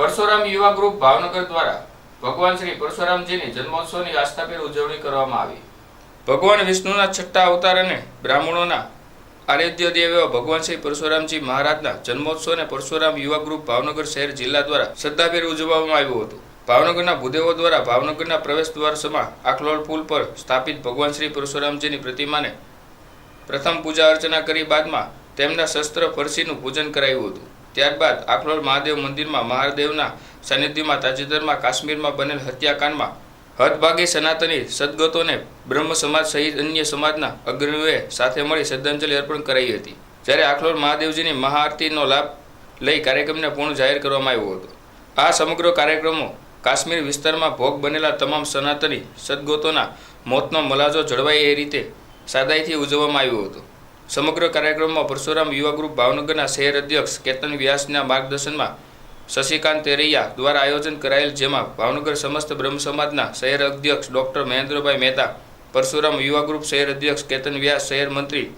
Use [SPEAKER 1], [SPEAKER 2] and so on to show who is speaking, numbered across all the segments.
[SPEAKER 1] પરશુરામ યુવા ગ્રુપ ભાવનગર દ્વારા ભગવાન શ્રી પરશુરામજીની જન્મોત્સવની આસ્થાભેર ઉજવણી કરવામાં આવી. ભગવાન વિષ્ણુના છઠ્ઠા અવતાર અને બ્રાહ્મણોના આરાધ્ય દેવ એવા ભગવાન શ્રી પરશુરામજી મહારાજના જન્મોત્સવને પરશુરામ યુવા ગ્રુપ ભાવનગર શહેર જિલ્લા દ્વારા શ્રદ્ધાભેર ઉજવવામાં આવ્યું હતું. ભાવનગરના ભૂદેવો દ્વારા ભાવનગરના પ્રવેશ દ્વાર સમા આખલોલ પુલ પર સ્થાપિત ભગવાન શ્રી પરશુરામજીની પ્રતિમાને પ્રથમ પૂજા અર્ચના કરી બાદમાં તેમના શસ્ત્ર ફરસીનું પૂજન કરાયું હતું. ત્યારબાદ આખલોલ મહાદેવ મંદિરમાં મહાદેવના સાનિધ્યમાં તાજેતરમાં કાશ્મીરમાં બનેલ હત્યાકાંડમાં હદભાગી સનાતની સદગતોને બ્રહ્મ સમાજ સહિત અન્ય સમાજના અગ્રણીઓએ સાથે મળી શ્રદ્ધાંજલિ અર્પણ કરાઈ હતી. જ્યારે આખલોલ મહાદેવજીની મહાઆરતીનો લાભ લઈ કાર્યક્રમને પૂર્ણ જાહેર કરવામાં આવ્યો હતો. આ સમગ્ર કાર્યક્રમો કાશ્મીર વિસ્તારમાં ભોગ બનેલા તમામ સનાતની સદગતોના મોતનો મલાજો જળવાય એ રીતે સાદાઈથી ઉજવવામાં આવ્યો હતો. સમગ્ર કાર્યક્રમમાં પરશુરામ યુવા ગ્રુપ ભાવનગરના શહેર અધ્યક્ષ કેતન વ્યાસના માર્ગદર્શનમાં શશિકાંત તેરૈયા દ્વારા આયોજન કરાયેલ જેમાં ભાવનગર સમસ્ત બ્રહ્મ સમાજના શહેર અધ્યક્ષ ડૉક્ટર મહેન્દ્રભાઈ મહેતા, પરશુરામ યુવા ગ્રુપ શહેર અધ્યક્ષ કેતન વ્યાસ, શહેર મંત્રી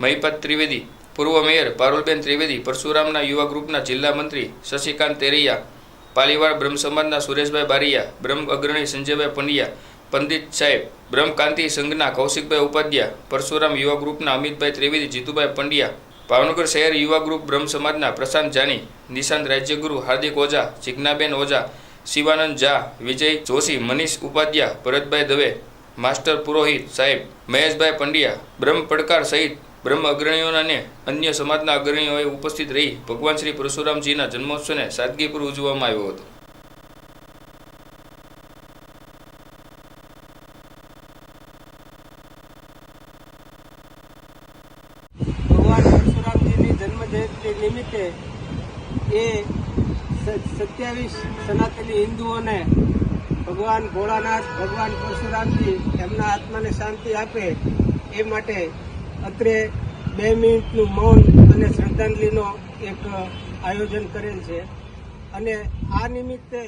[SPEAKER 1] મહિપત ત્રિવેદી, પૂર્વ મેયર પારુલબેન ત્રિવેદી, પરશુરામના યુવા ગ્રુપના જિલ્લા મંત્રી શશિકાંત તેરૈયા, પાલીવાડ બ્રહ્મ સમાજના સુરેશભાઈ બારિયા, બ્રહ્મ અગ્રણી સંજયભાઈ પંડ્યા પંડિત સાહેબ, બ્રહ્મકાંતિ સંઘના કૌશિકભાઈ ઉપાધ્યાય, પરશુરામ યુવા ગ્રુપના અમિતભાઈ ત્રિવેદી, જીતુભાઈ પંડ્યા, ભાવનગર શહેર યુવા ગ્રુપ બ્રહ્મ સમાજના પ્રશાંત જાની, નિશાંત રાજ્યગુરુ હાર્દિક ઓઝા, જિજ્ઞાબેન ઓઝા, શિવાનંદ ઝા, વિજય જોશી, મનીષ ઉપાધ્યાય, ભરતભાઈ દવે, માસ્ટર પુરોહિત સાહેબ, મહેશભાઈ પંડ્યા, બ્રહ્મ પડકાર સહિત બ્રહ્મ અગ્રણીઓના અને અન્ય સમાજના અગ્રણીઓએ ઉપસ્થિત રહી ભગવાન શ્રી પરશુરામજીના જન્મોત્સવને સાદગીપૂર્વક ઉજવવામાં આવ્યો હતો
[SPEAKER 2] ભગવાન પરશુરામજીની જન્મ જયંતિ નિમિત્તે એ સત્યાવીસ સનાતની હિન્દુઓને ભગવાન ભોળાનાથ, ભગવાન પરશુરામજી એમના આત્માને શાંતિ આપે એ માટે અત્રે બે મિનિટનું મૌન અને શ્રદ્ધાંજલિનો એક આયોજન કરેલ છે. અને આ નિમિત્તે